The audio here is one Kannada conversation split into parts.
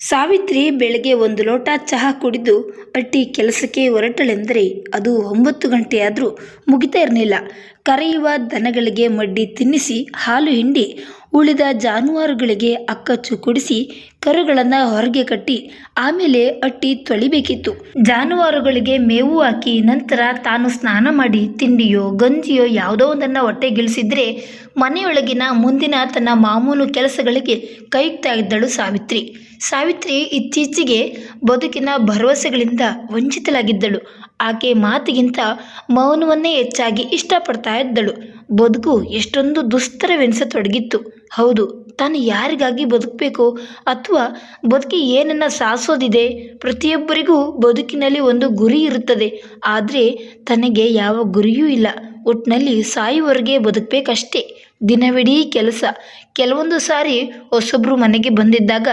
ಸಾವಿತ್ರಿ ಬೆಳಗ್ಗೆ ಒಂದು ಲೋಟ ಚಹಾ ಕುಡಿದು ಅಟ್ಟಿ ಕೆಲಸಕ್ಕೆ ಹೊರಟಳೆಂದರೆ ಅದು ಒಂಬತ್ತು ಗಂಟೆಯಾದರೂ ಮುಗಿತಾ ಇರಲಿಲ್ಲ. ಕರೆಯುವ ದನಗಳಿಗೆ ಮಡ್ಡಿ ತಿನ್ನಿಸಿ, ಹಾಲು ಹಿಂಡಿ, ಉಳಿದ ಜಾನುವಾರುಗಳಿಗೆ ಅಕ್ಕಚ್ಚು ಕುಡಿಸಿ, ಕರುಗಳನ್ನು ಹೊರಗೆ ಕಟ್ಟಿ, ಆಮೇಲೆ ಅಟ್ಟಿ ತೊಳಿಬೇಕಿತ್ತು. ಜಾನುವಾರುಗಳಿಗೆ ಮೇವು ಹಾಕಿ ನಂತರ ತಾನು ಸ್ನಾನ ಮಾಡಿ, ತಿಂಡಿಯೋ ಗಂಜಿಯೋ ಯಾವುದೋ ಒಂದನ್ನು ಹೊಟ್ಟೆಗಿಳಿಸಿದ್ರೆ ಮನೆಯೊಳಗಿನ ಮುಂದಿನ ತನ್ನ ಮಾಮೂಲು ಕೆಲಸಗಳಿಗೆ ಕೈಯುಕ್ತಾಗಿದ್ದಳು ಸಾವಿತ್ರಿ. ಸಾವಿತ್ರಿ ಇತ್ತೀಚೆಗೆ ಬದುಕಿನ ಭರವಸೆಗಳಿಂದ ವಂಚಿತಳಾಗಿದ್ದಳು. ಆಕೆ ಮಾತಿಗಿಂತ ಮೌನವನ್ನೇ ಹೆಚ್ಚಾಗಿ ಇಷ್ಟಪಡ್ತಾ ಇದ್ದಳು. ಬದುಕು ಎಷ್ಟೊಂದು ದುಸ್ತರವೆನಿಸತೊಡಗಿತ್ತು. ಹೌದು, ತಾನು ಯಾರಿಗಾಗಿ ಬದುಕಬೇಕು ಅಥವಾ ಬದುಕಿ ಏನನ್ನ ಸಾಸೋದಿದೆ? ಪ್ರತಿಯೊಬ್ಬರಿಗೂ ಬದುಕಿನಲ್ಲಿ ಒಂದು ಗುರಿ ಇರುತ್ತದೆ. ಆದರೆ ತನಗೆ ಯಾವ ಗುರಿಯೂ ಇಲ್ಲ. ಒಟ್ಟಿನಲ್ಲಿ ಸಾಯುವವರೆಗೆ ಬದುಕಬೇಕಷ್ಟೇ. ದಿನವಿಡೀ ಕೆಲಸ. ಕೆಲವೊಂದು ಸಾರಿ ಹೊಸೊಬ್ಬರು ಮನೆಗೆ ಬಂದಿದ್ದಾಗ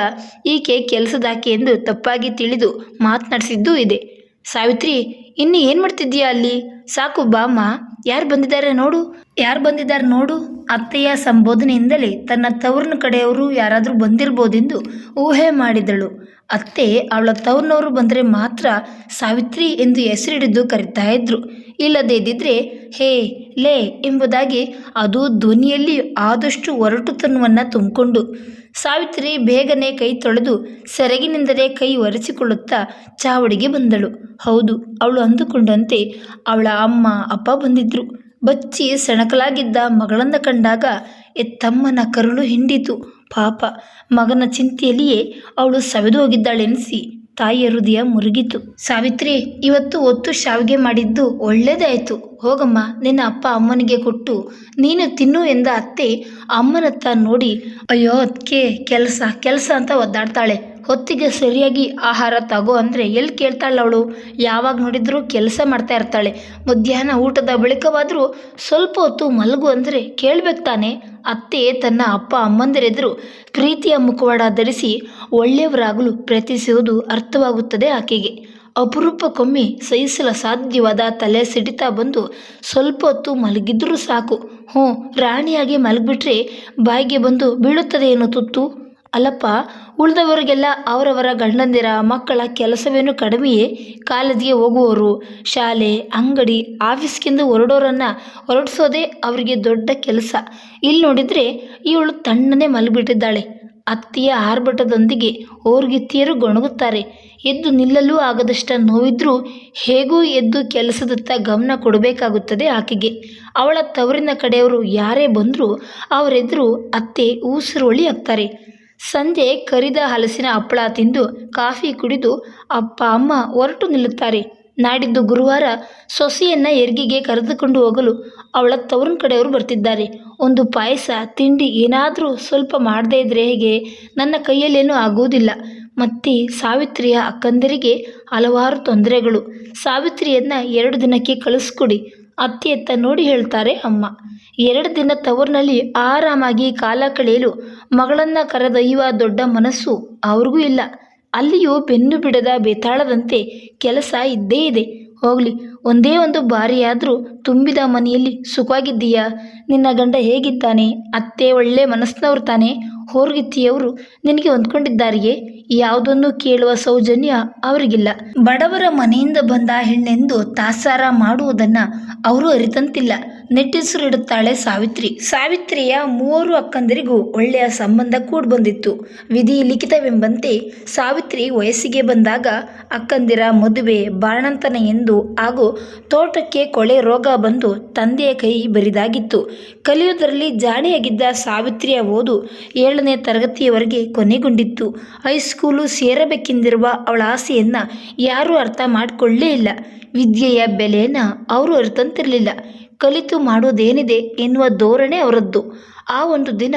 ಈಕೆ ಕೆಲಸದಾಕೆ ಎಂದು ತಪ್ಪಾಗಿ ತಿಳಿದು ಮಾತನಾಡಿಸಿದ್ದೂ ಇದೆ. ಸಾವಿತ್ರಿ, ಇನ್ನು ಏನು ಮಾಡ್ತಿದ್ದೀಯಾ ಅಲ್ಲಿ? ಸಾಕು ಬಾಮ್ಮ. ಯಾರು ಬಂದಿದ್ದಾರೆ ನೋಡು, ಯಾರು ಬಂದಿದ್ದಾರೆ ನೋಡು. ಅತ್ತೆಯ ಸಂಬೋಧನೆಯಿಂದಲೇ ತನ್ನ ತವರಿನ ಕಡೆಯವರು ಯಾರಾದರೂ ಬಂದಿರ್ಬೋದೆಂದು ಊಹೆ ಮಾಡಿದಳು. ಅತ್ತೆ ಅವಳ ತವರಿನವರು ಬಂದರೆ ಮಾತ್ರ ಸಾವಿತ್ರಿ ಎಂದು ಹೆಸರಿಡಿದ್ದು ಕರಿತಾ ಇದ್ರು. ಇಲ್ಲದೇ ಇದ್ದಿದ್ರೆ, ಹೇ, ಲೇ ಎಂಬುದಾಗಿ ಅದು ಧ್ವನಿಯಲ್ಲಿ ಆದಷ್ಟು ಒರಟುತನವನ್ನು ತುಂಬಿಕೊಂಡು ಸಾವಿತ್ರಿ ಬೇಗನೆ ಕೈ ತೊಳೆದು ಸೆರಗಿನಿಂದಲೇ ಕೈ ಒರೆಸಿಕೊಳ್ಳುತ್ತಾ ಚಾವಡಿಗೆ ಬಂದಳು. ಹೌದು, ಅವಳು ಅಂದುಕೊಂಡಂತೆ ಅವಳ ಅಮ್ಮ, ಅಪ್ಪ ಬಂದಿದ್ರು. ಬಚ್ಚಿ ಸೆಣಕಲಾಗಿದ್ದ ಮಗಳನ್ನ ಕಂಡಾಗ ಎತ್ತಮ್ಮನ ಕರುಳು ಹಿಂಡಿತು. ಪಾಪ, ಮಗನ ಚಿಂತೆಯಲ್ಲಿಯೇ ಅವಳು ಸವೆದು ಹೋಗಿದ್ದಾಳೆನಿಸಿ. ತಾಯಿಯ ಹೃದಯ ಮುರುಗಿತು. ಸಾವಿತ್ರಿ, ಇವತ್ತು ಒತ್ತು ಶಾವಿಗೆ ಮಾಡಿದ್ದು ಒಳ್ಳೇದಾಯಿತು. ಹೋಗಮ್ಮ, ನಿನ್ನ ಅಪ್ಪ ಅಮ್ಮನಿಗೆ ಕೊಟ್ಟು ನೀನು ತಿನ್ನು ಎಂದ ಅತ್ತೆ ಅಮ್ಮನತ್ತ ನೋಡಿ, ಅಯ್ಯೋ ಅದಕ್ಕೆ ಕೆಲಸ ಕೆಲಸ ಅಂತ ಒದ್ದಾಡ್ತಾಳೆ. ಹೊತ್ತಿಗೆ ಸರಿಯಾಗಿ ಆಹಾರ ತಗೋ ಅಂದರೆ ಎಲ್ಲಿ ಕೇಳ್ತಾಳೆ ಅವಳು? ಯಾವಾಗ ನೋಡಿದರೂ ಕೆಲಸ ಮಾಡ್ತಾ ಇರ್ತಾಳೆ. ಮಧ್ಯಾಹ್ನ ಊಟದ ಬಳಿಕವಾದರೂ ಸ್ವಲ್ಪ ಹೊತ್ತು ಮಲಗು ಅಂದರೆ ಕೇಳ್ಬೇಕು ತಾನೆ. ಅತ್ತೆ ತನ್ನ ಅಪ್ಪ ಅಮ್ಮಂದಿರೆದುರು ಪ್ರೀತಿಯ ಮುಖವಾಡ ಧರಿಸಿ ಒಳ್ಳೆಯವರಾಗಲು ಪ್ರಯತ್ನಿಸುವುದು ಅರ್ಥವಾಗುತ್ತದೆ ಆಕೆಗೆ. ಅಪರೂಪಕ್ಕೊಮ್ಮೆ ಸಹಿಸಲು ಸಾಧ್ಯವಾದ ತಲೆ ಸಿಡಿತಾ ಬಂದು ಸ್ವಲ್ಪ ಹೊತ್ತು ಮಲಗಿದ್ರೂ ಸಾಕು. ಹ್ಞೂ, ರಾಣಿಯಾಗಿ ಮಲಗಿಬಿಟ್ರೆ ಬಾಯಿಗೆ ಬಂದು ಬೀಳುತ್ತದೆ ಏನೋ ತುತ್ತು. ಅಲ್ಲಪ್ಪ, ಉಳಿದವರಿಗೆಲ್ಲ ಅವರವರ ಗಂಡಂದಿರ ಮಕ್ಕಳ ಕೆಲಸವೇನು ಕಡಿಮೆಯೇ? ಕಾಲೇಜಿಗೆ ಹೋಗುವವರು, ಶಾಲೆ, ಅಂಗಡಿ, ಆಫೀಸ್ಗೆಂದು ಹೊರಡೋರನ್ನು ಹೊರಡಿಸೋದೇ ಅವರಿಗೆ ದೊಡ್ಡ ಕೆಲಸ. ಇಲ್ಲಿ ನೋಡಿದರೆ ಇವಳು ತಣ್ಣನೆ ಮಲಗಿಬಿಟ್ಟಿದ್ದಾಳೆ. ಅತ್ತಿಯ ಆರ್ಭಟದೊಂದಿಗೆ ಓರ್ಗಿತ್ತಿಯರು ಗೊಣಗುತ್ತಾರೆ. ಎದ್ದು ನಿಲ್ಲಲು ಆಗದಷ್ಟ ನೋವಿದ್ರೂ ಹೇಗೂ ಎದ್ದು ಕೆಲಸದತ್ತ ಗಮನ ಕೊಡಬೇಕಾಗುತ್ತದೆ ಆಕೆಗೆ. ಅವಳ ತವರಿನ ಕಡೆಯವರು ಯಾರೇ ಬಂದರೂ ಅವರೆದುರು ಅತ್ತೆ ಊಸುರುಳಿ ಆಗ್ತಾರೆ. ಸಂಜೆ ಕರಿದ ಹಲಸಿನ ಹಪ್ಪಳ ತಿಂದು ಕಾಫಿ ಕುಡಿದು ಅಪ್ಪ, ಅಮ್ಮ ಹೊರಟು ನಿಲ್ಲುತ್ತಾರೆ. ನಾಡಿದ್ದು ಗುರುವಾರ ಸೊಸೆಯನ್ನು ಎರ್ಗಿಗೆ ಕರೆದುಕೊಂಡು ಹೋಗಲು ಅವಳ ತವರಿನ ಕಡೆಯವರು ಬರ್ತಿದ್ದಾರೆ. ಒಂದು ಪಾಯಸ, ತಿಂಡಿ ಏನಾದರೂ ಸ್ವಲ್ಪ ಮಾಡದೇ ಇದ್ರೆ ಹೇಗೆ? ನನ್ನ ಕೈಯಲ್ಲೇನೂ ಆಗುವುದಿಲ್ಲ. ಮತ್ತೆ ಸಾವಿತ್ರಿಯ ಅಕ್ಕಂದರಿಗೆ ಹಲವಾರು ತೊಂದರೆಗಳು. ಸಾವಿತ್ರಿಯನ್ನು ಎರಡು ದಿನಕ್ಕೆ ಕಳಿಸ್ಕೊಡಿ ಅತ್ತೆಯತ್ತ ನೋಡಿ ಹೇಳ್ತಾರೆ ಅಮ್ಮ. ಎರಡು ದಿನ ತವರಿನಲ್ಲಿ ಆರಾಮಾಗಿ ಕಾಲ ಕಳೆಯಲು ಮಗಳನ್ನು ಕರೆದೊಯ್ಯುವ ದೊಡ್ಡ ಮನಸ್ಸು ಅವ್ರಿಗೂ ಇಲ್ಲ. ಅಲ್ಲಿಯೂ ಬೆನ್ನು ಬಿಡದ ಬೇತಾಳದಂತೆ ಕೆಲಸ ಇದ್ದೇ ಇದೆ. ಹೋಗಲಿ, ಒಂದೇ ಒಂದು ಬಾರಿಯಾದರೂ ತುಂಬಿದ ಮನೆಯಲ್ಲಿ ಸುಖವಾಗಿದ್ದೀಯಾ? ನಿನ್ನ ಗಂಡ ಹೇಗಿದ್ದಾನೆ? ಅತ್ತೆ ಒಳ್ಳೆ ಮನಸ್ಸಿನವ್ರು ತಾನೆ? ಹೋರ್ಗಿತ್ತಿಯವರು ನಿನಗೆ ಹೊಂದ್ಕೊಂಡಿದ್ದಾರೆಯೇ? ಯಾವುದನ್ನು ಕೇಳುವ ಸೌಜನ್ಯ ಅವರಿಗಿಲ್ಲ. ಬಡವರ ಮನೆಯಿಂದ ಬಂದ ಹೆಣ್ಣೆಂದು ತಾಸಾರ ಮಾಡುವುದನ್ನು ಅವರು ಅರಿತಂತಿಲ್ಲ. ನೆಟ್ಟಿಸುರಿಡುತ್ತಾಳೆ ಸಾವಿತ್ರಿ. ಸಾವಿತ್ರಿಯ ಮೂವರು ಅಕ್ಕಂದಿರಿಗೂ ಒಳ್ಳೆಯ ಸಂಬಂಧ ಕೂಡ್ ಬಂದಿತ್ತು ವಿಧಿ ಲಿಖಿತವೆಂಬಂತೆ ಸಾವಿತ್ರಿ ವಯಸ್ಸಿಗೆ ಬಂದಾಗ ಅಕ್ಕಂದಿರ ಮದುವೆ ಬಾಣಂತನ ಎಂದು ಹಾಗೂ ತೋಟಕ್ಕೆ ಕೊಳೆ ರೋಗ ಬಂದು ತಂದೆಯ ಕೈ ಬರಿದಾಗಿತ್ತು. ಕಲಿಯುವುದರಲ್ಲಿ ಜಾಣೆಯಾಗಿದ್ದ ಸಾವಿತ್ರಿಯ ಓದು ಏಳನೇ ತರಗತಿಯವರೆಗೆ ಕೊನೆಗೊಂಡಿತ್ತು. ಹೈಸ್ಕೂಲು ಸೇರಬೇಕೆಂದಿರುವ ಅವಳ ಆಸೆಯನ್ನು ಯಾರೂ ಅರ್ಥ ಮಾಡಿಕೊಳ್ಳೇ ಇಲ್ಲ. ವಿದ್ಯೆಯ ಬೆಲೆಯನ್ನು ಅವರು ಅರ್ಥಂತಿರಲಿಲ್ಲ ಕಲಿತು ಮಾಡುವುದೇನಿದೆ ಎನ್ನುವ ಧೋರಣೆ ಅವರದ್ದು. ಆ ಒಂದು ದಿನ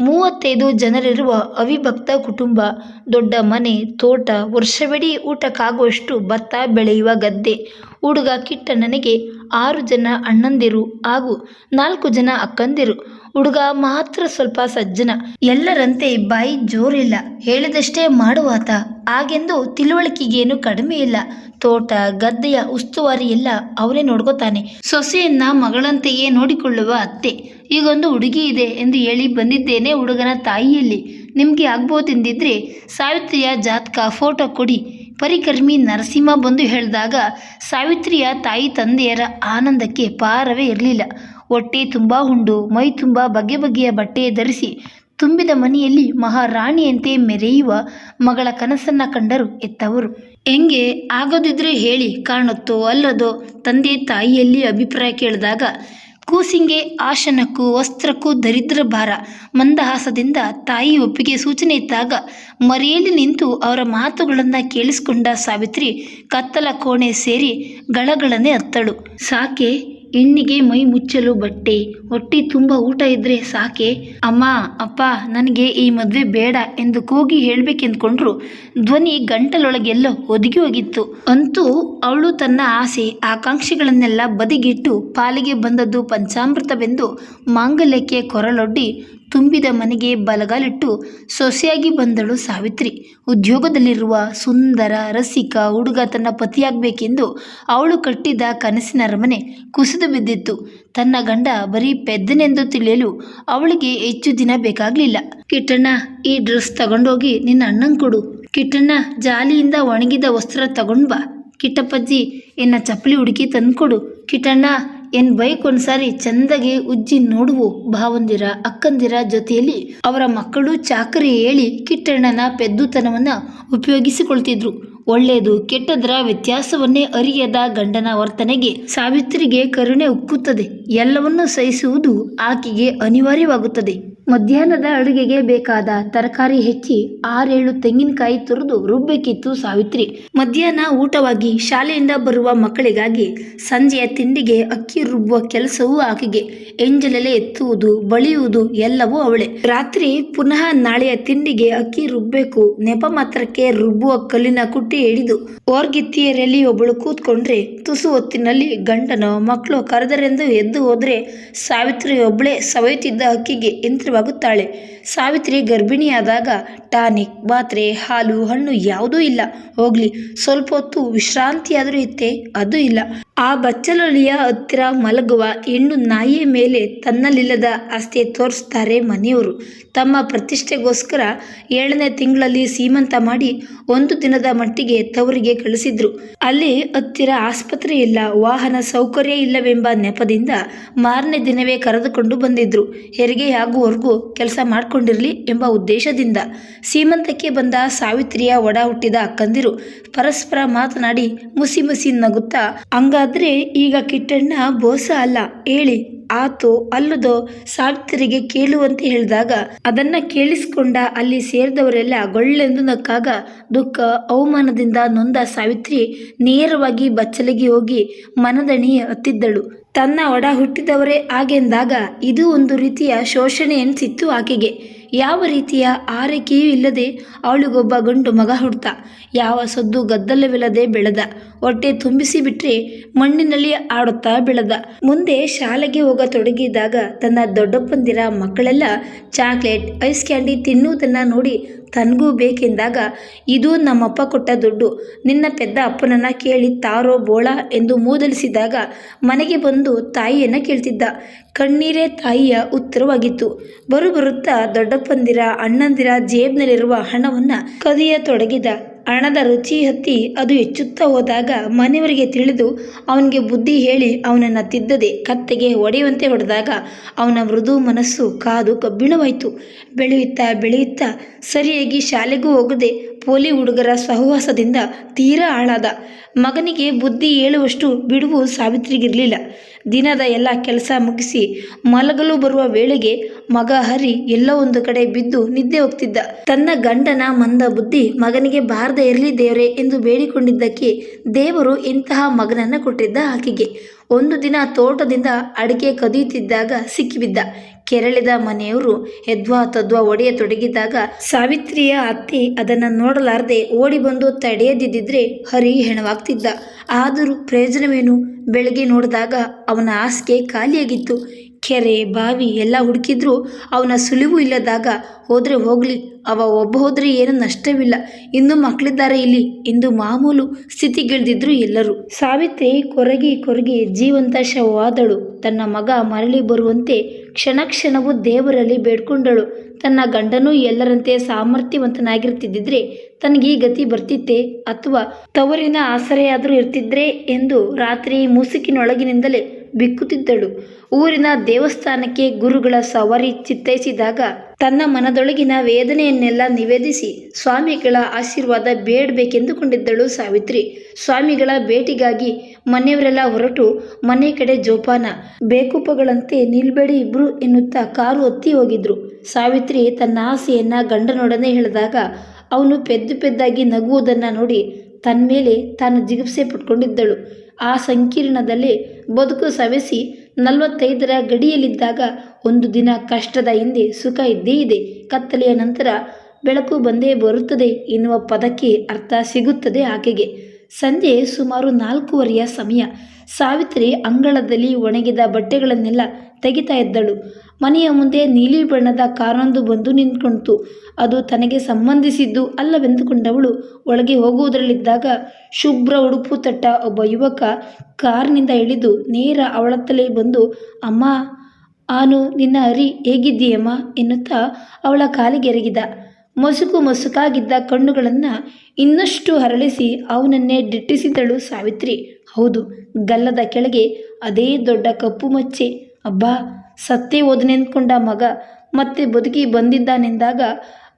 ಮೂವತ್ತೈದು ಜನರಿರುವ ಅವಿಭಕ್ತ ಕುಟುಂಬ, ದೊಡ್ಡ ಮನೆ, ತೋಟ, ವರ್ಷವಿಡೀ ಊಟಕ್ಕಾಗುವಷ್ಟು ಭತ್ತ ಬೆಳೆಯುವ ಗದ್ದೆ ಹುಡುಗ ಕಿಟ್ಟಣ್ಣನಿಗೆ ಆರು ಜನ ಅಣ್ಣಂದಿರು ಹಾಗೂ ನಾಲ್ಕು ಜನ ಅಕ್ಕಂದಿರು. ಹುಡುಗ ಮಾತ್ರ ಸ್ವಲ್ಪ ಸಜ್ಜನ. ಎಲ್ಲರಂತೆ ಬಾಯಿ ಜೋರಿಲ್ಲ. ಹೇಳಿದಷ್ಟೇ ಮಾಡುವಾತ ಹಾಗೆಂದು ತಿಳುವಳಿಕೆಗೇನು ಕಡಿಮೆ ಇಲ್ಲ. ತೋಟ, ಗದ್ದೆಯ ಉಸ್ತುವಾರಿ ಎಲ್ಲ ಅವನೇ ನೋಡ್ಕೋತಾನೆ. ಸೊಸೆಯನ್ನ ಮಗಳಂತೆಯೇ ನೋಡಿಕೊಳ್ಳುವ ಅತ್ತೆ. ಈಗೊಂದು ಹುಡುಗಿ ಇದೆ ಎಂದು ಹೇಳಿ ಬಂದಿದ್ದೇನೆ ಹುಡುಗನ ತಾಯಿಯಲ್ಲಿ. ನಿಮಗೆ ಆಗ್ಬೋದೆಂದಿದ್ರೆ ಸಾವಿತ್ರಿಯ ಜಾತಕ ಫೋಟೋ ಕೊಡಿ. ಪರಿಕರ್ಮಿ ನರಸಿಂಹ ಬಂದು ಹೇಳಿದಾಗ, ಸಾವಿತ್ರಿಯ ತಾಯಿ ತಂದೆಯರ ಆನಂದಕ್ಕೆ ಪಾರವೇ ಇರಲಿಲ್ಲ. ಹೊಟ್ಟೆ ತುಂಬ ಉಂಡು, ಮೈ ತುಂಬ ಬಗೆ ಬಗೆಯ ಬಟ್ಟೆ ಧರಿಸಿ ತುಂಬಿದ ಮನೆಯಲ್ಲಿ ಮಹಾರಾಣಿಯಂತೆ ಮೆರೆಯುವ ಮಗಳ ಕನಸನ್ನ ಕಂಡರು ಎತ್ತವರು ಹೆಂಗೆ ಆಗೋದಿದ್ರೆ ಹೇಳಿ ಕಾಣುತ್ತೋ ಅಲ್ಲದೋ ತಂದೆ ತಾಯಿಯಲ್ಲಿ ಅಭಿಪ್ರಾಯ ಕೇಳಿದಾಗ, ಕೂಸಿಂಗೆ ಆಶನಕ್ಕೂ ವಸ್ತ್ರಕ್ಕೂ ದರಿದ್ರ ಭಾರ ಮಂದಹಾಸದಿಂದ ತಾಯಿ ಒಪ್ಪಿಗೆ ಸೂಚನೆ ಇದ್ದಾಗ ಮರೆಯಲ್ಲಿ ನಿಂತು ಅವರ ಮಾತುಗಳನ್ನು ಕೇಳಿಸಿಕೊಂಡ ಸಾವಿತ್ರಿ ಕತ್ತಲ ಕೋಣೆ ಸೇರಿ ಗಳಗಳನೆ ಅತ್ತಳು. ಸಾಕೆ ಹೆಣ್ಣಿಗೆ ಮೈ ಮುಚ್ಚಲು ಬಟ್ಟೆ, ಹೊಟ್ಟೆ ತುಂಬ ಊಟ ಇದ್ರೆ ಸಾಕೆ? ಅಮ್ಮ, ಅಪ್ಪ, ನನಗೆ ಈ ಮದುವೆ ಬೇಡ ಎಂದು ಕೂಗಿ ಹೇಳ್ಬೇಕೆಂದ್ಕೊಂಡ್ರು. ಧ್ವನಿ ಗಂಟಲೊಳಗೆಲ್ಲೋ ಒದಗಿ ಹೋಗಿತ್ತು. ಅಂತೂ ಅವಳು ತನ್ನ ಆಸೆ, ಆಕಾಂಕ್ಷೆಗಳನ್ನೆಲ್ಲ ಬದಿಗಿಟ್ಟು ಪಾಲಿಗೆ ಬಂದದ್ದು ಪಂಚಾಮೃತವೆಂದು ಮಾಂಗಲ್ಯಕ್ಕೆ ಕೊರಳೊಡ್ಡಿ ತುಂಬಿದ ಮನೆಗೆ ಬಲಗಾಲಿಟ್ಟು ಸೊಸೆಯಾಗಿ ಬಂದಳು ಸಾವಿತ್ರಿ. ಉದ್ಯೋಗದಲ್ಲಿರುವ ಸುಂದರ ರಸಿಕ ಹುಡುಗ ತನ್ನ ಪತಿಯಾಗಬೇಕೆಂದು ಅವಳು ಕಟ್ಟಿದ ಕನಸಿನ ಅರಮನೆ ಕುಸಿದು ಬಿದ್ದಿತ್ತು. ತನ್ನ ಗಂಡ ಬರೀ ಪೆದ್ದನೆಂದು ತಿಳಿಯಲು ಅವಳಿಗೆ ಹೆಚ್ಚು ದಿನ ಬೇಕಾಗಲಿಲ್ಲ. ಕಿಟ್ಟಣ್ಣ, ಈ ಡ್ರೆಸ್ ತಗೊಂಡೋಗಿ ನಿನ್ನ ಅಣ್ಣಂಗೆ ಕೊಡು. ಕಿಟ್ಟಣ್ಣ, ಜಾಲಿಯಿಂದ ಒಣಗಿದ ವಸ್ತ್ರ ತಗೊಂಡ್ಬಾ ಕಿಟ್ಟಪ್ಪಜ್ಜಿ ಎನ್ನ ಚಪ್ಪಲಿ ಹುಡುಕಿ ತಂದುಕೊಡು. ಕಿಟ್ಟಣ್ಣ ಎನ್ ಬೈಕ್ ಒಂದ್ಸಾರಿ ಚಂದಗೆ ಉಜ್ಜಿ ನೋಡುವು ಭಾವಂದಿರ ಅಕ್ಕಂದಿರ ಜೊತೆಯಲ್ಲಿ ಅವರ ಮಕ್ಕಳು ಚಾಕರಿ ಹೇಳಿ ಕಿಟ್ಟಣ್ಣನ ಪೆದ್ದುತನವನ್ನ ಉಪಯೋಗಿಸಿಕೊಳ್ತಿದ್ರು. ಒಳ್ಳೆಯದು ಕೆಟ್ಟದರ ವ್ಯತ್ಯಾಸವನ್ನೇ ಅರಿಯದ ಗಂಡನ ವರ್ತನೆಗೆ ಸಾವಿತ್ರಿಗೆ ಕರುಣೆ ಉಕ್ಕುತ್ತದೆ. ಎಲ್ಲವನ್ನೂ ಸಹಿಸುವುದು ಆಕೆಗೆ ಅನಿವಾರ್ಯವಾಗುತ್ತದೆ. ಮಧ್ಯಾಹ್ನದ ಅಡುಗೆಗೆ ಬೇಕಾದ ತರಕಾರಿ ಹೆಚ್ಚಿ ಆರೇಳು ತೆಂಗಿನಕಾಯಿ ತುರಿದು ರುಬ್ಬೇಕಿತ್ತು ಸಾವಿತ್ರಿ. ಮಧ್ಯಾಹ್ನ ಊಟವಾಗಿ ಶಾಲೆಯಿಂದ ಬರುವ ಮಕ್ಕಳಿಗಾಗಿ ಸಂಜೆಯ ತಿಂಡಿಗೆ ಅಕ್ಕಿ ರುಬ್ಬುವ ಕೆಲಸವೂ ಆಕೆಗೆ. ಎಂಜಲೆಲೆ ಎತ್ತುವುದು, ಬಳಿಯುವುದು ಎಲ್ಲವೂ ಅವಳೆ. ರಾತ್ರಿ ಪುನಃ ನಾಳೆಯ ತಿಂಡಿಗೆ ಅಕ್ಕಿ ರುಬ್ಬೇಕು, ನೆಪ ಮಾತ್ರಕ್ಕೆ ರುಬ್ಬುವ ಕಲ್ಲಿನ ಕುಟ್ಟಿ ಹಿಡಿದು ಓರ್ಗಿತ್ತಿಯರಲ್ಲಿ ಒಬ್ಬಳು ಕೂತ್ಕೊಂಡ್ರೆ ತುಸು ಹೊತ್ತಿನಲ್ಲಿ ಗಂಡನೋ ಮಕ್ಕಳು ಕರೆದರೆಂದು ಎದ್ದು ಹೋದ್ರೆ ಸಾವಿತ್ರಿ ಒಬ್ಬಳೇ ಸವೆಯುತ್ತಿದ್ದ ಅಕ್ಕಿಗೆ ಯಂತ್ರವಾಗುತ್ತಾಳೆ ಸಾವಿತ್ರಿ ಗರ್ಭಿಣಿಯಾದಾಗ ಟಾನಿಕ್ ಮಾತ್ರೆ ಹಾಲು, ಹಣ್ಣು ಯಾವುದೂ ಇಲ್ಲ. ಹೋಗ್ಲಿ, ಸ್ವಲ್ಪ ಹೊತ್ತು ವಿಶ್ರಾಂತಿಯಾದರೂ ಇತ್ತೆ, ಅದು ಇಲ್ಲ. ಆ ಬಚ್ಚಲೊಳಿಯ ಹತ್ತಿರ ಮಲಗುವ ಹೆಣ್ಣು ನಾಯಿಯ ಮೇಲೆ ತನ್ನಲ್ಲಿಲ್ಲದ ಆಸ್ತಿ ತೋರಿಸ್ತಾರೆ ಮನೆಯವರು. ತಮ್ಮ ಪ್ರತಿಷ್ಠೆಗೋಸ್ಕರ ಏಳನೇ ತಿಂಗಳಲ್ಲಿ ಸೀಮಂತ ಮಾಡಿ ಒಂದು ದಿನದ ಮಟ್ಟಿಗೆ ತವರಿಗೆ ಕಳಿಸಿದ್ರು. ಅಲ್ಲಿ ಹತ್ತಿರ ಆಸ್ಪತ್ರೆ ಇಲ್ಲ, ವಾಹನ ಸೌಕರ್ಯ ಇಲ್ಲವೆಂಬ ನೆಪದಿಂದ ಮಾರನೇ ದಿನವೇ ಕರೆದುಕೊಂಡು ಬಂದಿದ್ರು. ಹೆರಿಗೆ ಆಗುವವರೆಗೂ ಕೆಲಸ ಮಾಡಿಕೊಂಡಿರಲಿ ಎಂಬ ಉದ್ದೇಶದಿಂದ ಸೀಮಂತಕ್ಕೆ ಬಂದ ಸಾವಿತ್ರಿಯ ಒಡ ಹುಟ್ಟಿದ ಅಕ್ಕಂದಿರು ಪರಸ್ಪರ ಮಾತನಾಡಿ ಮುಸಿ ಮುಸಿ ನಗುತ್ತಾ, ಹಂಗಾದ್ರೆ ಈಗ ಕಿಟ್ಟಣ್ಣ ಬೋಸ ಅಲ್ಲ, ಹೇಳಿ, ಆತೋ ಅಲ್ಲದೋ ಸಾವಿತ್ರಿಗೆ ಕೇಳುವಂತೆ ಹೇಳಿದಾಗ ಅದನ್ನ ಕೇಳಿಸಿಕೊಂಡ ಅಲ್ಲಿ ಸೇರಿದವರೆಲ್ಲ ಗೊಳ್ಳೆಂದು ನಕ್ಕಾಗ ದುಃಖ, ಅವಮಾನದಿಂದ ನೊಂದ ಸಾವಿತ್ರಿ ನೇರವಾಗಿ ಬಚ್ಚಲಿಗೆ ಹೋಗಿ ಮನದಣಿ ಹತ್ತಿದ್ದಳು. ತನ್ನ ಒಡ ಹುಟ್ಟಿದವರೇ ಆಗೆಂದಾಗ ಇದು ಒಂದು ರೀತಿಯ ಶೋಷಣೆ ಎನಿಸಿತ್ತು ಆಕೆಗೆ. ಯಾವ ರೀತಿಯ ಆರೈಕೆಯೂ ಇಲ್ಲದೆ ಅವಳಿಗೊಬ್ಬ ಗಂಡು ಮಗ ಹುಡ್ತ. ಯಾವ ಸದ್ದು ಗದ್ದಲವಿಲ್ಲದೆ ಬೆಳೆದ. ಹೊಟ್ಟೆ ತುಂಬಿಸಿ ಬಿಟ್ಟರೆ ಮಣ್ಣಿನಲ್ಲಿ ಆಡುತ್ತಾ ಬೆಳೆದ. ಮುಂದೆ ಶಾಲೆಗೆ ಹೋಗ ತೊಡಗಿದಾಗ ತನ್ನ ದೊಡ್ಡಪ್ಪಂದಿರ ಮಕ್ಕಳೆಲ್ಲ ಚಾಕ್ಲೇಟ್, ಐಸ್ ಕ್ಯಾಂಡಿ ತಿನ್ನುವುದನ್ನು ನೋಡಿ ತನಗೂ ಬೇಕೆಂದಾಗ, ಇದು ನಮ್ಮಪ್ಪ ಕೊಟ್ಟ ದುಡ್ಡು. ನಿನ್ನ ಪೆದ್ದ ಅಪ್ಪನನ್ನ ಕೇಳಿ ತಾರೋ ಬೋಳ ಎಂದು ಮೂದಲಿಸಿದಾಗ ಮನೆಗೆ ಬಂದು ತಾಯಿಯನ್ನು ಕೇಳ್ತಿದ್ದ. ಕಣ್ಣೀರೇ ತಾಯಿಯ ಉತ್ತರವಾಗಿತ್ತು. ಬರು ಬರುತ್ತಾ ದೊಡ್ಡಪ್ಪಂದಿರ ಅಣ್ಣಂದಿರ ಜೇಬ್ನಲ್ಲಿರುವ ಹಣವನ್ನ ಕದಿಯತೊಡಗಿದ. ಹಣದ ರುಚಿ ಹತ್ತಿ ಅದು ಹೆಚ್ಚುತ್ತಾ ಹೋದಾಗ ಮನೆಯವರಿಗೆ ತಿಳಿದು ಅವನಿಗೆ ಬುದ್ಧಿ ಹೇಳಿ ಅವನನ್ನು ತಿದ್ದದೆ ಕತ್ತೆಗೆ ಹೊಡೆಯುವಂತೆ ಹೊಡೆದಾಗ ಅವನ ಮೃದು ಮನಸ್ಸು ಕಾದು ಕಬ್ಬಿಣವಾಯಿತು. ಬೆಳೆಯುತ್ತಾ ಬೆಳೆಯುತ್ತಾ ಸರಿಯಾಗಿ ಶಾಲೆಗೂ ಹೋಗದೆ ಪೋಲಿ ಹುಡುಗರ ಸಹವಾಸದಿಂದ ತೀರಾ ಹಾಳಾದ. ಮಗನಿಗೆ ಬುದ್ಧಿ ಹೇಳುವಷ್ಟು ಬಿಡುವು ಸಾವಿತ್ರಿಗಿರಲಿಲ್ಲ. ದಿನದ ಎಲ್ಲ ಕೆಲಸ ಮುಗಿಸಿ ಮಲಗಲು ಬರುವ ವೇಳೆಗೆ ಮಗ ಹರಿ ಎಲ್ಲ ಒಂದು ಕಡೆ ಬಿದ್ದು ನಿದ್ದೆ ಹೋಗ್ತಿದ್ದ. ತನ್ನ ಗಂಡನ ಮಂದ ಬುದ್ಧಿ ಮಗನಿಗೆ ಬಾರದೆ ಇರಲಿ ದೇವರೇ ಎಂದು ಬೇಡಿಕೊಂಡಿದ್ದಕ್ಕೆ ದೇವರು ಇಂತಹ ಮಗನನ್ನ ಕೊಟ್ಟಿದ್ದ ಆಕೆಗೆ. ಒಂದು ದಿನ ತೋಟದಿಂದ ಅಡಿಕೆ ಕದಿಯುತ್ತಿದ್ದಾಗ ಸಿಕ್ಕಿಬಿದ್ದ. ಕೆರಳಿದ ಮನೆಯವರು ಎದ್ವಾ ತದ್ವಾ ಒಡೆಯತೊಡಗಿದಾಗ ಸಾವಿತ್ರಿಯ ಅತ್ತೆ ಅದನ್ನು ನೋಡಲಾರದೆ ಓಡಿ ಬಂದು ತಡೆಯದಿದ್ದಿದ್ರೆ ಹರಿ ಹೆಣವಾಗ್ತಿದ್ದ. ಆದರೂ ಪ್ರಯೋಜನವೇನು? ಬೆಳಗ್ಗೆ ನೋಡಿದಾಗ ಅವನ ಹಾಸಿಗೆ ಖಾಲಿಯಾಗಿತ್ತು. ಕೆರೆ, ಬಾವಿ ಎಲ್ಲ ಹುಡುಕಿದ್ರೂ ಅವನ ಸುಳಿವು ಇಲ್ಲದಾಗ, ಹೋದರೆ ಹೋಗಲಿ, ಅವ ಒಬ್ಬ ಹೋದ್ರೆ ಏನು ನಷ್ಟವಿಲ್ಲ. ಇನ್ನು ಮಕ್ಕಳಿದ್ದಾರೆ ಇಲ್ಲಿ. ಎಂದು ಮಾಮೂಲು ಸ್ಥಿತಿಗಿಳಿದಿದ್ರು ಎಲ್ಲರೂ. ಸಾವಿತ್ರಿ ಕೊರಗಿ ಕೊರಗಿ ಜೀವಂತ ಶವವಾದಳು. ತನ್ನ ಮಗ ಮರಳಿ ಬರುವಂತೆ ಕ್ಷಣ ಕ್ಷಣವೂ ದೇವರಲ್ಲಿ ಬೇಡ್ಕೊಂಡಳು. ತನ್ನ ಗಂಡನೂ ಎಲ್ಲರಂತೆ ಸಾಮರ್ಥ್ಯವಂತನಾಗಿರ್ತಿದ್ದಿದ್ರೆ ತನಗೆ ಈ ಗತಿ ಬರ್ತಿತ್ತೆ ಅಥವಾ ತವರಿನ ಆಸರೆಯಾದರೂ ಇರ್ತಿದ್ರೆ ಎಂದು ರಾತ್ರಿ ಮುಸುಕಿನೊಳಗಿನಿಂದಲೇ ಬಿಕ್ಕುತ್ತಿದ್ದಳು. ಊರಿನ ದೇವಸ್ಥಾನಕ್ಕೆ ಗುರುಗಳ ಸವಾರಿ ಚಿತ್ತೈಸಿದಾಗ ತನ್ನ ಮನದೊಳಗಿನ ವೇದನೆಯನ್ನೆಲ್ಲ ನಿವೇದಿಸಿ ಸ್ವಾಮಿಗಳ ಆಶೀರ್ವಾದ ಬೇಡಬೇಕೆಂದುಕೊಂಡಿದ್ದಳು ಸಾವಿತ್ರಿ. ಸ್ವಾಮಿಗಳ ಭೇಟಿಗಾಗಿ ಮನೆಯವರೆಲ್ಲ ಹೊರಟು ಮನೆ ಕಡೆ ಜೋಪಾನ, ಬೇಕುಪಗಳಂತೆ ನಿಲ್ಬೇಡಿ ಇಬ್ರು ಎನ್ನುತ್ತಾ ಕಾರು ಒತ್ತಿ ಹೋಗಿದ್ರು. ಸಾವಿತ್ರಿ ತನ್ನ ಆಸೆಯನ್ನ ಗಂಡನೊಡನೆ ಹೇಳಿದಾಗ ಅವನು ಪೆದ್ದು ಪೆದ್ದಾಗಿ ನಗುವುದನ್ನು ನೋಡಿ ತನ್ನ ಮೇಲೆ ತಾನು ಜಿಗುಪ್ಸೆ ಪಟ್ಕೊಂಡಿದ್ದಳು. ಆ ಸಂಕೀರ್ಣದಲ್ಲಿ ಬದುಕು ಸವೆಸಿ ನಲವತ್ತೈದರ ಗಡಿಯಲ್ಲಿದ್ದಾಗ ಒಂದು ದಿನ ಕಷ್ಟದ ಹಿಂದೆ ಸುಖ ಇದ್ದೇ ಇದೆ. ಕತ್ತಲೆಯ ನಂತರ ಬೆಳಕು ಬಂದೇ ಬರುತ್ತದೆ ಎನ್ನುವ ಪದಕ್ಕೆ ಅರ್ಥ ಸಿಗುತ್ತದೆ ಆಕೆಗೆ. ಸಂಜೆ ಸುಮಾರು ನಾಲ್ಕೂವರೆಯ ಸಮಯ. ಸಾವಿತ್ರಿ ಅಂಗಳದಲ್ಲಿ ಒಣಗಿದ ಬಟ್ಟೆಗಳನ್ನೆಲ್ಲ ತೆಗಿತಾ ಇದ್ದಳು. ಮನೆಯ ಮುಂದೆ ನೀಲಿ ಬಣ್ಣದ ಕಾರೊಂದು ಬಂದು ನಿಂತ್ಕೊಂಡಿತು. ಅದು ತನಗೆ ಸಂಬಂಧಿಸಿದ್ದು ಅಲ್ಲವೆಂದುಕೊಂಡವಳು ಒಳಗೆ ಹೋಗುವುದರಲ್ಲಿದ್ದಾಗ ಶುಭ್ರ ಉಡುಪು ತಟ್ಟ ಒಬ್ಬ ಯುವಕ ಕಾರ್ನಿಂದ ಇಳಿದು ನೇರ ಅವಳತ್ತಲೇ ಬಂದು, ಅಮ್ಮ, ಆನು, ನಿನ್ನ ಅರಿ ಹೇಗಿದ್ದೀಯಮ್ಮ? ಎನ್ನುತ್ತಾ ಅವಳ ಕಾಲಿಗೆರಗಿದ ಮಸುಕು ಮಸುಕಾಗಿದ್ದ ಕಣ್ಣುಗಳನ್ನು ಇನ್ನಷ್ಟು ಹರಳಿಸಿ ಅವನನ್ನೇ ದಿಟ್ಟಿಸಿದಳು ಸಾವಿತ್ರಿ. ಹೌದು, ಗಲ್ಲದ ಕೆಳಗೆ ಅದೇ ದೊಡ್ಡ ಕಪ್ಪು ಮಚ್ಚೆ. ಅಬ್ಬಾ, ಸತ್ತೇ ನಿಂತ್ಕೊಂಡ ಮಗ ಮತ್ತೆ ಬದುಕಿ ಬಂದಿದ್ದಾನೆಂದಾಗ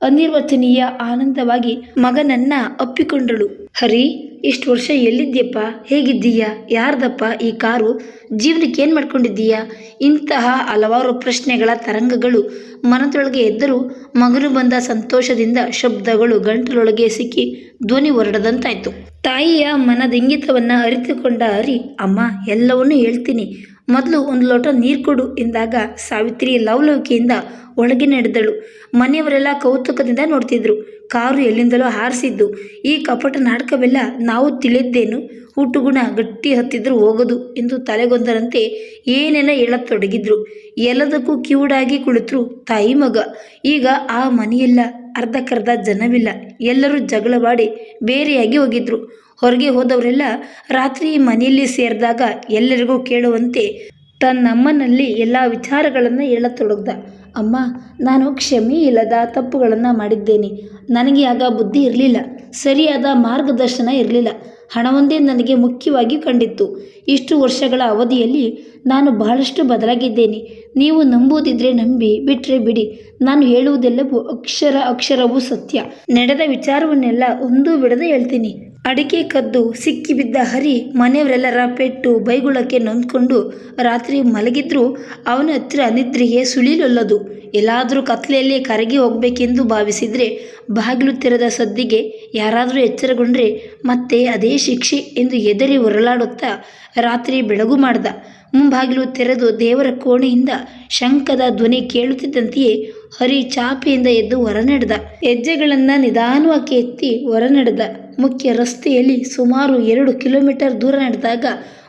ಅನಿರ್ವಚನೀಯ ಆನಂದವಾಗಿ ಮಗನನ್ನ ಅಪ್ಪಿಕೊಂಡಳು. ಹರಿ, ಇಷ್ಟು ವರ್ಷ ಎಲ್ಲಿದ್ದೀಯಪ್ಪ? ಹೇಗಿದ್ದೀಯಾ? ಯಾರ್ದಪ್ಪ ಈ ಕಾರು? ಜೀವನಕ್ಕೆ ಏನು ಮಾಡ್ಕೊಂಡಿದ್ದೀಯಾ? ಇಂತಹ ಹಲವಾರು ಪ್ರಶ್ನೆಗಳ ತರಂಗಗಳು ಮನದೊಳಗೆ ಎದ್ದರೂ ಮಗನು ಬಂದ ಸಂತೋಷದಿಂದ ಶಬ್ದಗಳು ಗಂಟಲೊಳಗೆ ಸಿಕ್ಕಿ ಧ್ವನಿ ಹೊರಡದಂತಾಯ್ತು. ತಾಯಿಯ ಮನದಿಂಗಿತವನ್ನು ಅರಿತುಕೊಂಡ ಹರಿ, ಅಮ್ಮ, ಎಲ್ಲವನ್ನೂ ಹೇಳ್ತೀನಿ. ಮೊದಲು ಒಂದು ಲೋಟ ನೀರು ಕೊಡು ಎಂದಾಗ ಸಾವಿತ್ರಿ ಲವಲವಿಕೆಯಿಂದ ಒಳಗೆ ನಡೆದಳು. ಮನೆಯವರೆಲ್ಲ ಕೌತುಕದಿಂದ ನೋಡ್ತಿದ್ರು. ಕಾರು ಎಲ್ಲಿಂದಲೋ ಹಾರಿಸಿದ್ದು. ಈ ಕಪಟ ನಾಟಕವೆಲ್ಲ ನಾವು ತಿಳಿದ್ದೇನು? ಹುಟ್ಟುಗುಣ ಗಟ್ಟಿ ಹತ್ತಿದ್ರು ಹೋಗೋದು ಎಂದು ತಲೆಗೊಂದರಂತೆ ಏನೇನ ಹೇಳತೊಡಗಿದ್ರು. ಎಲ್ಲದಕ್ಕೂ ಕಿವುಡಾಗಿ ಕುಳಿತರು ತಾಯಿ ಮಗ. ಈಗ ಆ ಮನೆಯೆಲ್ಲ ಅರ್ಧಕ್ಕರ್ಧ ಜನವಿಲ್ಲ. ಎಲ್ಲರೂ ಜಗಳವಾಡಿ ಬೇರೆಯಾಗಿ ಹೋಗಿದ್ರು. ಹೊರಗೆ ಹೋದವರೆಲ್ಲ ರಾತ್ರಿ ಮನೆಯಲ್ಲಿ ಸೇರಿದಾಗ ಎಲ್ಲರಿಗೂ ಕೇಳುವಂತೆ ತನ್ನಮ್ಮನಲ್ಲಿ ಎಲ್ಲ ವಿಚಾರಗಳನ್ನು ಹೇಳತೊಡಗ್ದ. ಅಮ್ಮ, ನಾನು ಕ್ಷಮೆ ಇಲ್ಲದ ತಪ್ಪುಗಳನ್ನು ಮಾಡಿದ್ದೇನೆ. ನನಗೆ ಆಗ ಬುದ್ಧಿ ಇರಲಿಲ್ಲ. ಸರಿಯಾದ ಮಾರ್ಗದರ್ಶನ ಇರಲಿಲ್ಲ. ಹಣವೊಂದೇ ನನಗೆ ಮುಖ್ಯವಾಗಿ ಕಂಡಿತ್ತು. ಇಷ್ಟು ವರ್ಷಗಳ ಅವಧಿಯಲ್ಲಿ ನಾನು ಬಹಳಷ್ಟು ಬದಲಾಗಿದ್ದೇನೆ. ನೀವು ನಂಬುವುದಿದ್ರೆ ನಂಬಿ ಬಿಟ್ಟರೆ ಬಿಡಿ. ನಾನು ಹೇಳುವುದೆಲ್ಲವೂ ಅಕ್ಷರ ಅಕ್ಷರವೂ ಸತ್ಯ. ನಡೆದ ವಿಚಾರವನ್ನೆಲ್ಲ ಒಂದೂ ಬಿಡದೆ ಹೇಳ್ತೀನಿ. ಅಡಿಕೆ ಕದ್ದು ಸಿಕ್ಕಿಬಿದ್ದ ಹರಿ ಮನೆಯವರೆಲ್ಲರ ಪೆಟ್ಟು ಬೈಗುಳಕ್ಕೆ ನೊಂದ್ಕೊಂಡು ರಾತ್ರಿ ಮಲಗಿದ್ರೂ ಅವನ ಹತ್ತಿರ ನಿದ್ರೆಗೆ ಸುಳಿಲೊಲ್ಲದು. ಎಲ್ಲಾದರೂ ಕತ್ಲೆಯಲ್ಲಿ ಕರಗಿ ಹೋಗಬೇಕೆಂದು ಭಾವಿಸಿದರೆ ಬಾಗಿಲು ತೆರೆದ ಸದ್ದಿಗೆ ಯಾರಾದರೂ ಎಚ್ಚರಗೊಂಡ್ರೆ ಮತ್ತೆ ಅದೇ ಶಿಕ್ಷೆ ಎಂದು ಎದರಿ ಹೊರಲಾಡುತ್ತಾ ರಾತ್ರಿ ಬೆಳಗು ಮಾಡ್ದ. ಮುಂಬಾಗಿಲು ತೆರೆದು ದೇವರ ಕೋಣೆಯಿಂದ ಶಂಖದ ಧ್ವನಿ ಕೇಳುತ್ತಿದ್ದಂತೆಯೇ ಹರಿ ಚಾಪೆಯಿಂದ ಎದ್ದು ಹೊರನಡೆದ. ಹೆಜ್ಜೆಗಳನ್ನ ನಿಧಾನವಾಗಿ ಎತ್ತಿ ಹೊರನಡೆದ. ಮುಖ್ಯ ರಸ್ತೆಯಲ್ಲಿ ಸುಮಾರು ಎರಡು ಕಿಲೋಮೀಟರ್ ದೂರ ನಡೆದಾಗ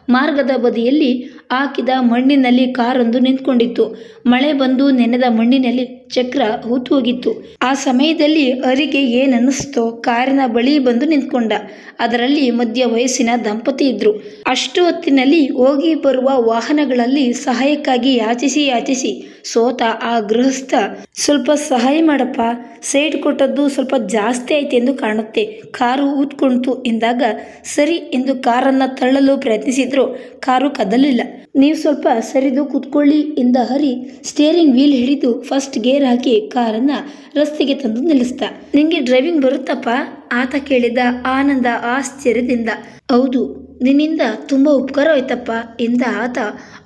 ಮಾರ್ಗದ ಬದಿಯಲ್ಲಿ ಹಾಕಿದ ಮಣ್ಣಿನಲ್ಲಿ ಕಾರೊಂದು ನಿಂತ್ಕೊಂಡಿತ್ತು. ಮಳೆ ಬಂದು ನೆನೆದ ಮಣ್ಣಿನಲ್ಲಿ ಚಕ್ರ ಹೂತು ಹೋಗಿತ್ತು ಆ ಸಮಯದಲ್ಲಿ ಅರಿಗೆ ಏನನ್ನಿಸ್ತೋ? ಕಾರಿನ ಬಳಿ ಬಂದು ನಿಂತ್ಕೊಂಡ. ಅದರಲ್ಲಿ ಮಧ್ಯ ವಯಸ್ಸಿನ ದಂಪತಿ ಇದ್ರು. ಅಷ್ಟು ಹೊತ್ತಿನಲ್ಲಿ ಹೋಗಿ ಬರುವ ವಾಹನಗಳಲ್ಲಿ ಸಹಾಯಕ್ಕಾಗಿ ಯಾಚಿಸಿ ಯಾಚಿಸಿ, ಸೋತ ಆ ಗೃಹಸ್ಥ, ಸ್ವಲ್ಪ ಸಹಾಯ ಮಾಡಪ್ಪ. ಸೈಡ್ ಕೊಟ್ಟದ್ದು ಸ್ವಲ್ಪ ಜಾಸ್ತಿ ಆಯ್ತು ಎಂದು ಕಾಣುತ್ತೆ. ಕಾರು ಊದ್ಕೊಂತು ಎಂದಾಗ, ಸರಿ ಎಂದು ಕಾರನ್ನು ತಳ್ಳಲು ಪ್ರಯತ್ನಿಸಿದ್ರು. ಕಾರು ಕದಲಿಲ್ಲ. ನೀವು ಸ್ವಲ್ಪ ಸರಿದು ಕೂತ್ಕೊಳ್ಳಿ ಎಂದ ಹರಿ ಸ್ಟೇರಿಂಗ್ ವೀಲ್ ಹಿಡಿದು ಫಸ್ಟ್ ಗೇರ್ ಹಾಕಿ ಕಾರನ್ನ ರಸ್ತೆಗೆ ತಂದು ನಿಲ್ಲಿಸ್ದ. ನಿಂಗೆ ಡ್ರೈವಿಂಗ್ ಬರುತ್ತಪ್ಪ? ಆತ ಕೇಳಿದ ಆನಂದ ಆಶ್ಚರ್ಯದಿಂದ. ಹೌದು, ನಿನ್ನಿಂದ ತುಂಬ ಉಪಕಾರ ಆಯ್ತಪ್ಪ ಎಂದ ಆತ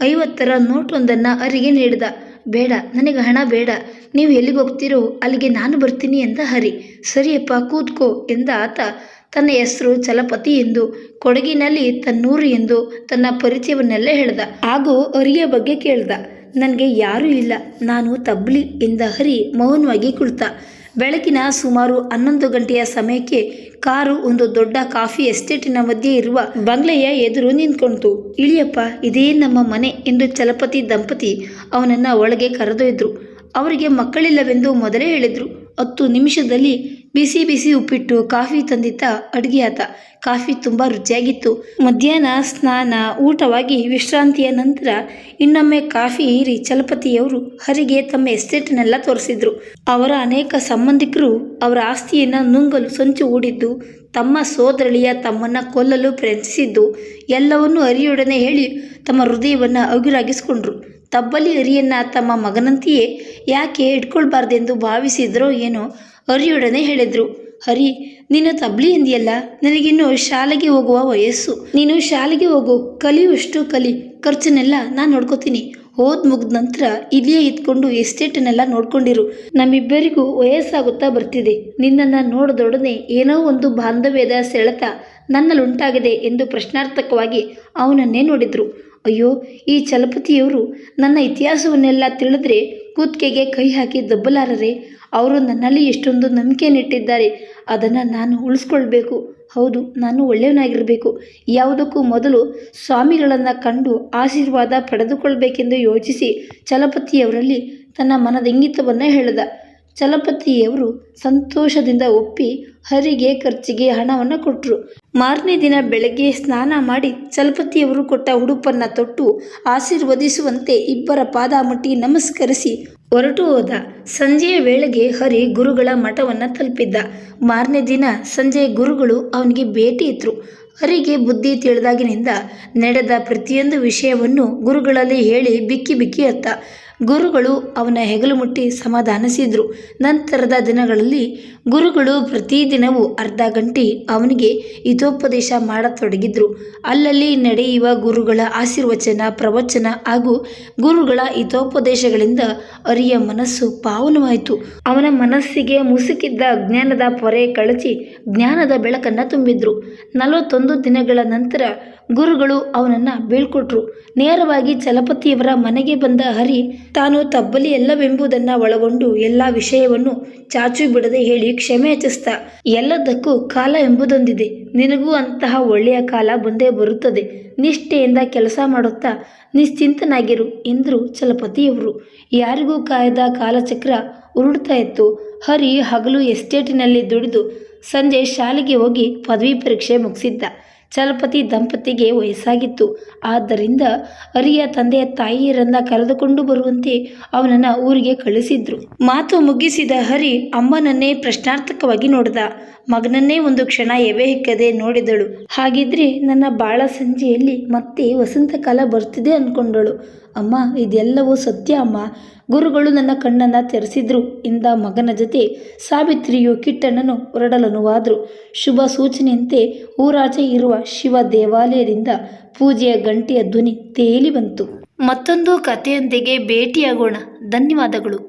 ಐವತ್ತರ ನೋಟೊಂದನ್ನು ಅರಿಗೆ ನೀಡಿದ. ಬೇಡ, ನನಗೆ ಹಣ ಬೇಡ. ನೀವು ಎಲ್ಲಿಗೆ ಹೋಗ್ತೀರೋ ಅಲ್ಲಿಗೆ ನಾನು ಬರ್ತೀನಿ ಎಂದ ಹರಿ. ಸರಿಯಪ್ಪ, ಕೂತ್ಕೋ ಎಂದ ಆತ ತನ್ನ ಹೆಸರು ಚಲಪತಿ ಎಂದು, ಕೊಡಗಿನಲ್ಲಿ ತನ್ನೂರು ಎಂದು ತನ್ನ ಪರಿಚಯವನ್ನೆಲ್ಲ ಹೇಳ್ದ. ಹಾಗೂ ಹರಿಯ ಬಗ್ಗೆ ಕೇಳ್ದ. ನನಗೆ ಯಾರೂ ಇಲ್ಲ. ನಾನು ತಬ್ಲಿ ಎಂದ ಹರಿ ಮೌನವಾಗಿ ಕುಳಿತ. ಬೆಳಕಿನ ಸುಮಾರು ಹನ್ನೊಂದು ಗಂಟೆಯ ಸಮಯಕ್ಕೆ ಕಾರು ಒಂದು ದೊಡ್ಡ ಕಾಫಿ ಎಸ್ಟೇಟಿನ ಮಧ್ಯೆ ಇರುವ ಬಂಗ್ಲೆಯ ಎದುರು ನಿಂತ್ಕೊಂತು. ಇಳಿಯಪ್ಪ, ಇದೇ ನಮ್ಮ ಮನೆ ಎಂದು ಚಲಪತಿ ದಂಪತಿ ಅವನನ್ನು ಒಳಗೆ ಕರೆದೊಯ್ದರು. ಅವರಿಗೆ ಮಕ್ಕಳಿಲ್ಲವೆಂದು ಮೊದಲೇ ಹೇಳಿದ್ರು. ಹತ್ತು ನಿಮಿಷದಲ್ಲಿ ಬಿಸಿ ಬಿಸಿ ಉಪ್ಪಿಟ್ಟು ಕಾಫಿ ತಂದಿದ್ದ ಅಡುಗೆ ಆತ. ಕಾಫಿ ತುಂಬ ರುಚಿಯಾಗಿತ್ತು. ಮಧ್ಯಾಹ್ನ ಸ್ನಾನ, ಊಟವಾಗಿ ವಿಶ್ರಾಂತಿಯ ನಂತರ ಇನ್ನೊಮ್ಮೆ ಕಾಫಿ ಹೀರಿ ಚಲಪತಿಯವರು ಹರಿಗೆ ತಮ್ಮ ಎಸ್ಟೇಟ್ನೆಲ್ಲ ತೋರಿಸಿದ್ರು. ಅವರ ಅನೇಕ ಸಂಬಂಧಿಕರು ಅವರ ಆಸ್ತಿಯನ್ನು ನುಂಗಲು ಸಂಚು ಹೂಡಿದ್ದು, ತಮ್ಮ ಸೋದರಳಿಯ ತಮ್ಮನ್ನ ಕೊಲ್ಲಲು ಪ್ರಯತ್ನಿಸಿದ್ದು, ಎಲ್ಲವನ್ನೂ ಹರಿಯೊಡನೆ ಹೇಳಿ ತಮ್ಮ ಹೃದಯವನ್ನು ಅಗುರಾಗಿಸ್ಕೊಂಡ್ರು ತಬ್ಬಲಿ ಹರಿಯನ್ನು ತಮ್ಮ ಮಗನಂತೆಯೇ ಯಾಕೆ ಇಟ್ಕೊಳ್ಬಾರ್ದೆಂದು ಭಾವಿಸಿದ್ರೋ ಏನೋ ಹರಿಯೊಡನೆ ಹೇಳಿದ್ರು. ಹರಿ ನೀನು ತಬ್ಲಿ ಎಂದಿಯಲ್ಲ? ನನಗಿನ್ನು ಶಾಲೆಗೆ ಹೋಗುವ ವಯಸ್ಸು. ನೀನು ಶಾಲೆಗೆ ಹೋಗು. ಕಲಿಯುವಷ್ಟು ಕಲಿ. ಖರ್ಚನ್ನೆಲ್ಲ ನಾನು ನೋಡ್ಕೋತೀನಿ. ಓದ್ ಮುಗ್ದ ನಂತರ ಇಲ್ಲಿಯೇ ಇದ್ಕೊಂಡು ಎಸ್ಟೇಟನ್ನೆಲ್ಲ ನೋಡ್ಕೊಂಡಿರು. ನಮ್ಮಿಬ್ಬರಿಗೂ ವಯಸ್ಸಾಗುತ್ತಾ ಬರ್ತಿದೆ. ನಿನ್ನನ್ನು ನೋಡಿದೊಡನೆ ಏನೋ ಒಂದು ಬಾಂಧವ್ಯದ ಸೆಳೆತ ನನ್ನಲ್ಲುಂಟಾಗಿದೆ ಎಂದು ಪ್ರಶ್ನಾರ್ಥಕವಾಗಿ ಅವನನ್ನೇ ನೋಡಿದ್ರು. ಅಯ್ಯೋ, ಈ ಚಲಪತಿಯವರು ನನ್ನ ಇತಿಹಾಸವನ್ನೆಲ್ಲ ತಿಳಿದ್ರೆ ಕೂತ್ಕೆಗೆ ಕೈ ಹಾಕಿ ದಬ್ಬಲಾರರೆ. ಅವರು ನನ್ನಲ್ಲಿ ಎಷ್ಟೊಂದು ನಂಬಿಕೆಯನ್ನಿಟ್ಟಿದ್ದಾರೆ. ಅದನ್ನು ನಾನು ಉಳಿಸ್ಕೊಳ್ಬೇಕು. ಹೌದು, ನಾನು ಒಳ್ಳೆಯವನಾಗಿರಬೇಕು. ಯಾವುದಕ್ಕೂ ಮೊದಲು ಸ್ವಾಮಿಗಳನ್ನು ಕಂಡು ಆಶೀರ್ವಾದ ಪಡೆದುಕೊಳ್ಬೇಕೆಂದು ಯೋಚಿಸಿ ಚಲಪತಿಯವರಲ್ಲಿ ತನ್ನ ಮನದ ಇಂಗಿತವನ್ನು ಹೇಳಿದ. ಚಲಪತಿಯವರು ಸಂತೋಷದಿಂದ ಒಪ್ಪಿ ಹರಿಗೆ ಖರ್ಚಿಗೆ ಹಣವನ್ನು ಕೊಟ್ಟರು ಮಾರನೇ ದಿನ ಬೆಳಗ್ಗೆ ಸ್ನಾನ ಮಾಡಿ ಚಲಪತಿಯವರು ಕೊಟ್ಟ ಉಡುಪನ್ನು ತೊಟ್ಟು ಆಶೀರ್ವದಿಸುವಂತೆ ಇಬ್ಬರ ಪಾದ ನಮಸ್ಕರಿಸಿ ಹೊರಟು ಹೋದ. ಸಂಜೆಯ ವೇಳೆಗೆ ಹರಿ ಗುರುಗಳ ಮಠವನ್ನು ತಲುಪಿದ್ದ. ಮಾರನೇ ದಿನ ಸಂಜೆ ಗುರುಗಳು ಅವನಿಗೆ ಭೇಟಿ ಇದ್ರು. ಹರಿಗೆ ಬುದ್ಧಿ ತಿಳಿದಾಗಿನಿಂದ ನಡೆದ ಪ್ರತಿಯೊಂದು ವಿಷಯವನ್ನು ಗುರುಗಳಲ್ಲಿ ಹೇಳಿ ಬಿಕ್ಕಿ ಬಿಕ್ಕಿ ಅತ್ತ. ಗುರುಗಳು ಅವನ ಹೆಗಲು ಮುಟ್ಟಿ ಸಮಾಧಾನಿಸಿದ್ರು. ನಂತರದ ದಿನಗಳಲ್ಲಿ ಗುರುಗಳು ಪ್ರತಿದಿನವೂ ಅರ್ಧ ಗಂಟೆ ಅವನಿಗೆ ಹಿತೋಪದೇಶ ಮಾಡತೊಡಗಿದ್ರು. ಅಲ್ಲಲ್ಲಿ ನಡೆಯುವ ಗುರುಗಳ ಆಶೀರ್ವಚನ, ಪ್ರವಚನ ಹಾಗೂ ಗುರುಗಳ ಹಿತೋಪದೇಶಗಳಿಂದ ಅರಿಯ ಮನಸ್ಸು ಪಾವನವಾಯಿತು. ಅವನ ಮನಸ್ಸಿಗೆ ಮುಸುಕಿದ್ದ ಜ್ಞಾನದ ಪೊರೆ ಕಳಚಿ ಜ್ಞಾನದ ಬೆಳಕನ್ನು ತುಂಬಿದ್ರು. ನಲವತ್ತೊಂದು ದಿನಗಳ ನಂತರ ಗುರುಗಳು ಅವನನ್ನು ಬೀಳ್ಕೊಟ್ರು. ನೇರವಾಗಿ ಚಲಪತಿಯವರ ಮನೆಗೆ ಬಂದ ಹರಿ ತಾನು ತಬ್ಬಲಿ ಎಲ್ಲವೆಂಬುದನ್ನು ಒಳಗೊಂಡು ಎಲ್ಲ ವಿಷಯವನ್ನು ಚಾಚು ಬಿಡದೆ ಹೇಳಿ ಕ್ಷಮೆ ಯಾಚಿಸ್ತಾ ಎಲ್ಲದಕ್ಕೂ ಕಾಲ ಎಂಬುದೊಂದಿದೆ. ನಿನಗೂ ಅಂತಹ ಒಳ್ಳೆಯ ಕಾಲ ಬಂದೇ ಬರುತ್ತದೆ. ನಿಷ್ಠೆಯಿಂದ ಕೆಲಸ ಮಾಡುತ್ತಾ ನಿಶ್ಚಿಂತನಾಗಿರು ಎಂದರು ಚಲಪತಿಯವರು. ಯಾರಿಗೂ ಕಾಯದ ಕಾಲಚಕ್ರ ಉರುಡ್ತಾ ಇತ್ತು. ಹರಿ ಹಗಲು ಎಸ್ಟೇಟಿನಲ್ಲಿ ದುಡಿದು ಸಂಜೆ ಶಾಲೆಗೆ ಹೋಗಿ ಪದವಿ ಪರೀಕ್ಷೆ ಮುಗಿಸಿದ್ದ. ಚಲಪತಿ ದಂಪತಿಗೆ ವಯಸ್ಸಾಗಿತ್ತು. ಆದ್ದರಿಂದ ಅರಿಯ ತಂದೆಯ ತಾಯಿಯರನ್ನ ಕರೆದುಕೊಂಡು ಬರುವಂತೆ ಅವನನ್ನು ಊರಿಗೆ ಕಳಿಸಿದ್ರು. ಮಾತು ಮುಗಿಸಿದ ಹರಿ ಅಮ್ಮನನ್ನೇ ಪ್ರಶ್ನಾರ್ಥಕವಾಗಿ ನೋಡಿದ. ಮಗನನ್ನೇ ಒಂದು ಕ್ಷಣ ಎವೆ ಹಿಕ್ಕದೆ ನೋಡಿದಳು. ಹಾಗಿದ್ರೆ ನನ್ನ ಬಾಳ ಸಂಜೆಯಲ್ಲಿ ಮತ್ತೆ ವಸಂತಕಾಲ ಬರ್ತಿದೆ ಅಂದ್ಕೊಂಡಳು ಅಮ್ಮ, ಇದೆಲ್ಲವೂ ಸತ್ಯ ಅಮ್ಮ. ಗುರುಗಳು ನನ್ನ ಕಣ್ಣನ್ನು ತೆರೆಸಿದ್ರು. ಇಂದ ಮಗನ ಜೊತೆ ಸಾವಿತ್ರಿಯು ಕಿಟ್ಟಣ್ಣನು ಹೊರಡಲನುವಾದ್ರು ಶುಭ ಸೂಚನೆಯಂತೆ ಊರಾಚೆ ಇರುವ ಶಿವ ದೇವಾಲಯದಿಂದ ಪೂಜೆಯ ಗಂಟೆಯ ಧ್ವನಿ ತೇಲಿ ಬಂತು. ಮತ್ತೊಂದು ಕಥೆಯೊಂದಿಗೆ ಭೇಟಿಯಾಗೋಣ. ಧನ್ಯವಾದಗಳು.